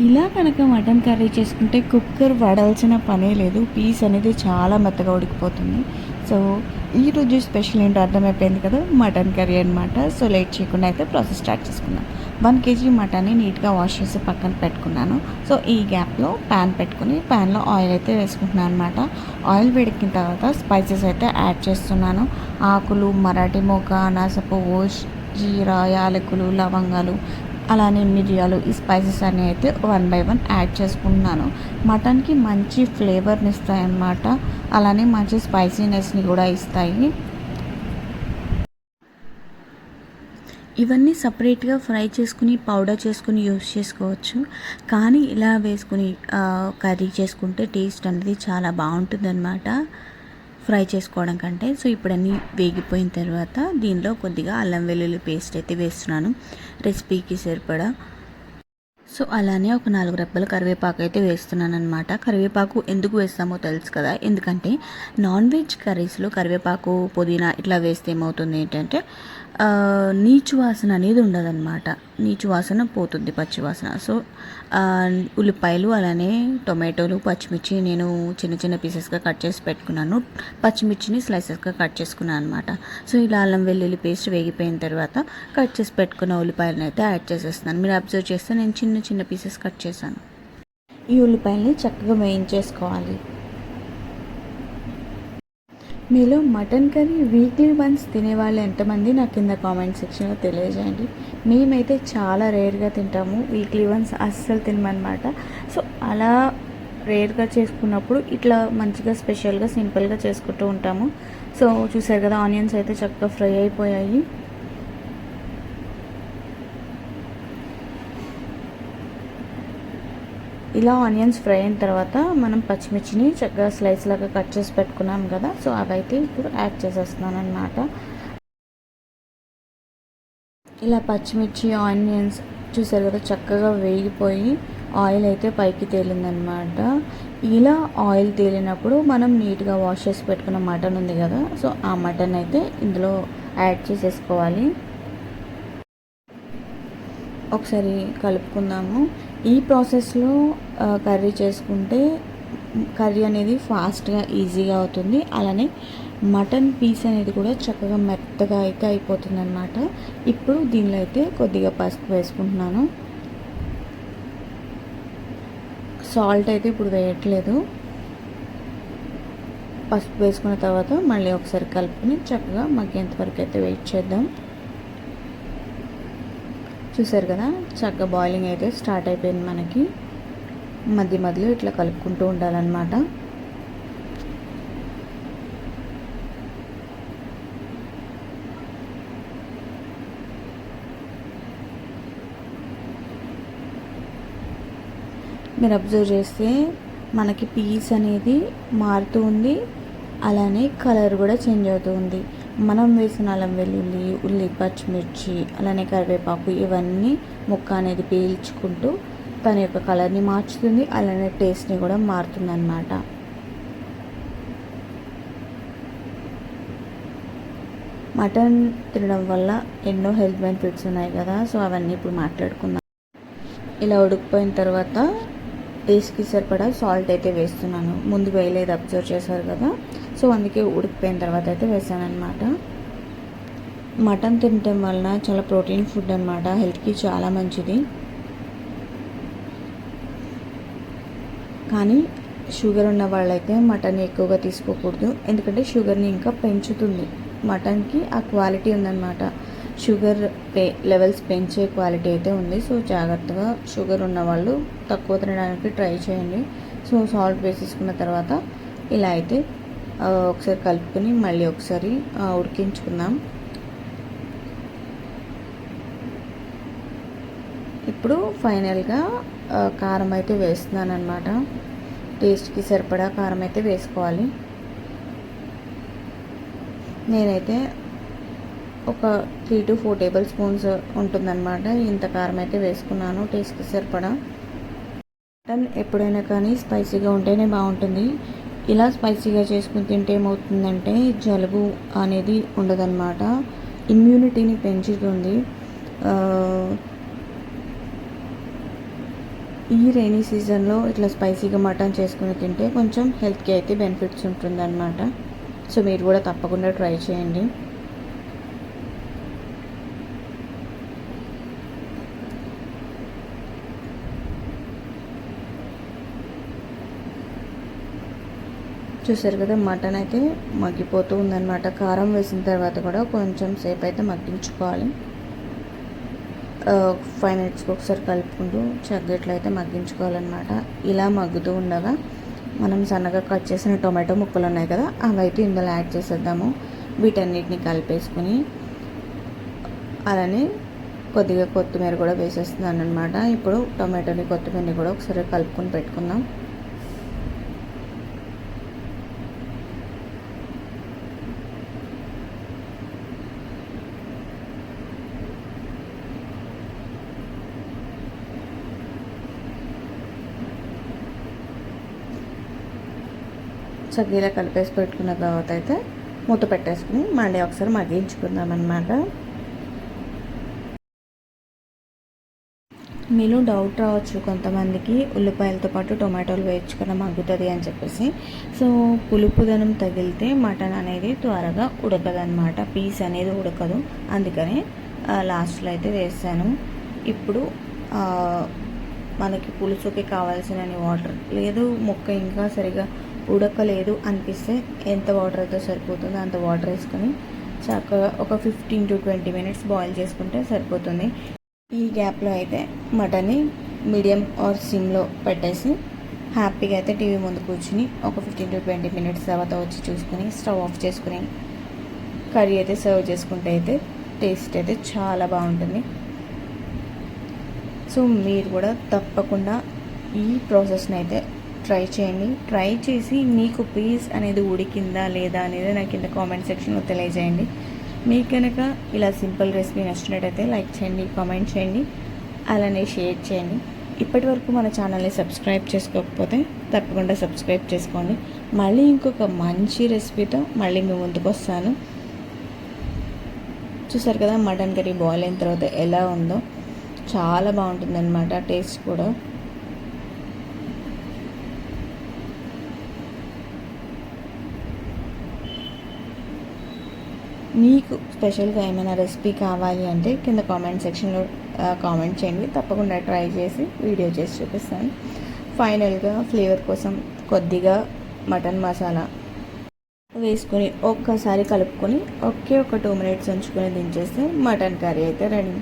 ఇలా కనుక mutton curry చేసుకుంటే కుక్కర్ వడాల్సిన పనే లేదు. పీస్ అనేది చాలా మెత్తగా ఉడికిపోతుంది. సో ఈరోజు స్పెషల్ ఏంటో అర్థమైపోయింది కదా మటన్ కర్రీ అనమాట సో లేట్ చేయకుండా అయితే ప్రాసెస్ స్టార్ట్ చేసుకుందాం. వన్ కేజీ మటన్ని నీట్గా వాష్ చేసి పక్కన పెట్టుకున్నాను. సో ఈ గ్యాప్లో ప్యాన్ పెట్టుకుని ప్యాన్లో ఆయిల్ అయితే వేసుకుంటున్నాను అనమాట ఆయిల్ వేడికిన తర్వాత స్పైసెస్ అయితే యాడ్ చేస్తున్నాను. ఆకులు మరాఠీ మొక్క అనాసపువ్వు జీరా యాలకులు లవంగాలు అలానే మిరియాలు ఈ స్పైసెస్ అన్నీ అయితే వన్ బై వన్ యాడ్ చేసుకుంటున్నాను. మటన్కి మంచి ఫ్లేవర్ని ఇస్తాయి అన్నమాట అలానే మంచి స్పైసీనెస్ని కూడా ఇస్తాయి. ఇవన్నీ సపరేట్గా ఫ్రై చేసుకుని పౌడర్ చేసుకుని యూస్ చేసుకోవచ్చు. కానీ ఇలా వేసుకుని కర్రీ చేసుకుంటే టేస్ట్ అనేది చాలా బాగుంటుంది ఫ్రై చేసుకోవడం కంటే సో ఇప్పుడు అన్నీ వేగిపోయిన తర్వాత దీనిలో కొద్దిగా అల్లం వెల్లుల్లి పేస్ట్ అయితే వేస్తున్నాను. రెసిపీకి సరిపడా. సో అలానే ఒక నాలుగు రెబ్బలు కరివేపాకు అయితే వేస్తున్నాను అనమాట కరివేపాకు ఎందుకు వేస్తామో తెలుసు కదా? ఎందుకంటే నాన్ వెజ్ కర్రీస్లో కరివేపాకు పుదీనా ఇట్లా వేస్తే ఏమవుతుంది ఏంటంటే నీచు వాసన అనేది ఉండదన్నమాట. నీచు వాసన పోతుంది పచ్చి వాసన. సో ఉల్లిపాయలు అలానే టొమాటోలు పచ్చిమిర్చి నేను చిన్న చిన్న పీసెస్గా కట్ చేసి పెట్టుకున్నాను. పచ్చిమిర్చిని స్లైసెస్గా కట్ చేసుకున్నాను అనమాట సో ఇలా అల్లం వెల్లుల్లి పేస్ట్ వేగిపోయిన తర్వాత కట్ చేసి పెట్టుకున్న ఉల్లిపాయలను అయితే యాడ్ చేసేస్తున్నాను. మీరు అబ్జర్వ్ చేస్తే నేను చిన్న చిన్న పీసెస్ కట్ చేశాను. ఈ ఉల్లిపాయలని చక్కగా వేయించేసుకోవాలి. మీలో మటన్ కర్రీ వీక్లీ వన్స్ తినేవాళ్ళు ఎంతమంది? నాకు కింద కామెంట్ సెక్షన్లో తెలియజేయండి. మేమైతే చాలా రేర్గా తింటాము. వీక్లీ వన్స్ అస్సలు తినమన్నమాట సో అలా రేర్గా చేసుకున్నప్పుడు ఇట్లా మంచిగా స్పెషల్గా సింపుల్గా చేసుకుంటూ ఉంటాము. సో చూసారు కదా ఆనియన్స్ అయితే చక్కగా ఫ్రై అయిపోయాయి. ఇలా ఆనియన్స్ ఫ్రై అయిన తర్వాత మనం పచ్చిమిర్చిని చక్కగా స్లైస్ లాగా కట్ చేసి పెట్టుకున్నాం కదా సో అవైతే ఇప్పుడు యాడ్ చేసేస్తున్నాను అనమాట ఇలా పచ్చిమిర్చి ఆనియన్స్ చూసారు కదా చక్కగా వేగిపోయి ఆయిల్ అయితే పైకి తేలిందనమాట ఇలా ఆయిల్ తేలినప్పుడు మనం నీట్గా వాష్ చేసి పెట్టుకున్న మటన్ ఉంది కదా సో ఆ మటన్ అయితే ఇందులో యాడ్ చేసేసుకోవాలి. ఒకసారి కలుపుకుందాము. ఈ ప్రాసెస్లో కర్రీ చేసుకుంటే కర్రీ అనేది ఫాస్ట్గా ఈజీగా అవుతుంది. అలానే మటన్ పీస్ అనేది కూడా చక్కగా మెత్తగా అయితే అయిపోతుంది అనమాట ఇప్పుడు దీనిలో అయితే కొద్దిగా పసుపు వేసుకుంటున్నాను. సాల్ట్ అయితే ఇప్పుడు వేయట్లేదు. పసుపు వేసుకున్న తర్వాత మళ్ళీ ఒకసారి కలుపుకొని చక్కగా మగ్గేంత వరకు అయితే వెయిట్ చేద్దాం. చూసారు కదా? చక్కగా బాయిలింగ్ అయితే స్టార్ట్ అయిపోయింది మనకి. మధ్య మధ్యలో ఇట్లా కలుపుకుంటూ ఉండాలన్నమాట. మీరు అబ్జర్వ్ చేస్తే మనకి పీస్ అనేది మారుతూ ఉంది. అలానే కలర్ కూడా చేంజ్ అవుతూ ఉంది. మనం వేసిన అల్లం వెల్లుల్లి ఉల్లి పచ్చిమిర్చి అలానే కరివేపాకు ఇవన్నీ ముక్క అనేది పీల్చుకుంటూ తన యొక్క కలర్ని మార్చుతుంది అలానే టేస్ట్ని కూడా మారుతుందన్నమాట. మటన్ తినడం వల్ల ఎన్నో హెల్త్ బెనిఫిట్స్ ఉన్నాయి కదా సో అవన్నీ ఇప్పుడు మాట్లాడుకుందాం. ఇలా ఉడికిపోయిన తర్వాత టేస్ట్కి సరిపడా సాల్ట్ అయితే వేస్తున్నాను. ముందు వేయలేదు అబ్జర్వ్ చేశారు కదా. సో అందుకే ఉడికిపోయిన తర్వాత అయితే వేసాను అనమాట మటన్ తినటం వలన చాలా ప్రోటీన్ ఫుడ్ అనమాట హెల్త్కి చాలా మంచిది. కానీ షుగర్ ఉన్న వాళ్ళైతే మటన్ ఎక్కువగా తీసుకోకూడదు. ఎందుకంటే షుగర్ని ఇంకా పెంచుతుంది. మటన్కి ఆ క్వాలిటీ ఉందన్నమాట. షుగర్ పే లెవెల్స్ పెంచే క్వాలిటీ అయితే ఉంది. సో జాగ్రత్తగా షుగర్ ఉన్న వాళ్ళు తక్కువ తినడానికి ట్రై చేయండి. సో సాల్ట్ వేసేసుకున్న తర్వాత ఇలా అయితే ఒకసారి కలుపుకొని మళ్ళీ ఒకసారి ఉడికించుకుందాం. ఇప్పుడు ఫైనల్గా కారం అయితే వేస్తున్నాను అనమాట టేస్ట్కి సరిపడా కారం అయితే వేసుకోవాలి. నేనైతే ఒక three to four tablespoons ఉంటుందన్నమాట. ఇంత కారం అయితే వేసుకున్నాను టేస్ట్కి సరిపడా. మటన్ ఎప్పుడైనా కానీ స్పైసీగా ఉంటేనే బాగుంటుంది. ఇలా స్పైసీగా చేసుకుని తింటే ఏమవుతుందంటే జలుబు అనేది ఉండదన్నమాట. ఇమ్యూనిటీని పెంచుతుంది. ఈ రైనీ సీజన్లో ఇట్లా స్పైసీగా మటన్ చేసుకుని తింటే కొంచెం హెల్త్కి అయితే బెనిఫిట్స్ ఉంటుందన్నమాట. సో మీరు కూడా తప్పకుండా ట్రై చేయండి. చూసారు కదా మటన్ అయితే మగ్గిపోతూ ఉందన్నమాట. కారం వేసిన తర్వాత కూడా కొంచెం సేపు అయితే మగ్గించుకోవాలి ఫైవ్ మినిట్స్కి ఒకసారి కలుపుకుంటూ చగ్గట్లు అయితే మగ్గించుకోవాలన్నమాట. ఇలా మగ్గుతూ ఉండగా మనం సన్నగా కట్ చేసిన టొమాటో ముక్కలు ఉన్నాయి కదా అవి అయితే ఇందులో యాడ్ చేసేద్దాము. వీటన్నిటిని కలిపేసుకుని అలానే కొద్దిగా కొత్తిమీర కూడా వేసేస్తున్నాను అనమాట ఇప్పుడు టొమాటోని కొత్తిమీరని కూడా ఒకసారి కలుపుకొని పెట్టుకుందాం. చక్కగా కలిపేసి పెట్టుకున్న తర్వాత అయితే మూత పెట్టేసుకుని మళ్ళీ ఒకసారి మగ్గించుకుందాం అనమాట మీలో డౌట్ రావచ్చు. కొంతమందికి ఉల్లిపాయలతో పాటు టొమాటోలు వేయించుకున్న మగ్గుతుంది అని చెప్పేసి. సో పులుపుదనం తగిలితే మటన్ అనేది త్వరగా ఉడకదనమాట పీస్ అనేది ఉడకదు. అందుకని లాస్ట్లో అయితే వేసాను. ఇప్పుడు మనకి పులుసుకి కావాల్సిన వాటర్. లేదు మొక్క ఇంకా సరిగా ఉడకలేదు అనిపిస్తే ఎంత వాటర్ అయితే సరిపోతుందో అంత వాటర్ వేసుకొని చక్కగా ఒక fifteen to twenty minutes boil చేసుకుంటే సరిపోతుంది. ఈ గ్యాప్లో అయితే మటన్ని మీడియం ఆర్ సిమ్లో పెట్టేసి హ్యాపీగా అయితే టీవీ ముందు కూర్చుని ఒక ఫిఫ్టీన్ టు ట్వంటీ మినిట్స్ తర్వాత వచ్చి చూసుకుని స్టవ్ ఆఫ్ చేసుకుని కర్రీ అయితే సర్వ్ చేసుకుంటే అయితే టేస్ట్ అయితే చాలా బాగుంటుంది. సో మీరు కూడా తప్పకుండా ఈ ప్రాసెస్ని అయితే ట్రై చేయండి. ట్రై చేసి మీకు పీస్ అనేది ఉడికిందా లేదా అనేది నాకు కింద కామెంట్ సెక్షన్లో తెలియజేయండి. మీకు కనుక ఇలా సింపుల్ రెసిపీ నచ్చినట్టయితే లైక్ చేయండి కామెంట్ చేయండి అలానే షేర్ చేయండి. ఇప్పటి వరకు మన ఛానల్ని సబ్స్క్రైబ్ చేసుకోకపోతే తప్పకుండా సబ్స్క్రైబ్ చేసుకోండి. మళ్ళీ ఇంకొక మంచి రెసిపీతో మళ్ళీ మీ ముందుకు వస్తాను. చూసారు కదా మటన్ కర్రీ బాయిల్ అయిన తర్వాత ఎలా ఉందో? చాలా బాగుంటుందన్నమాట టేస్ట్ కూడా. మీకు స్పెషల్గా ఏమైనా రెసిపీ కావాలి అంటే కింద కామెంట్ సెక్షన్లో కామెంట్ చేయండి. తప్పకుండా ట్రై చేసి వీడియో చేసి చూపిస్తాను. ఫైనల్గా ఫ్లేవర్ కోసం కొద్దిగా మటన్ మసాలా వేసుకొని ఒక్కసారి కలుపుకొని ఒకే ఒక టూ మినిట్స్ ఉంచుకొని దించేస్తే మటన్ కర్రీ అయితే రెడీ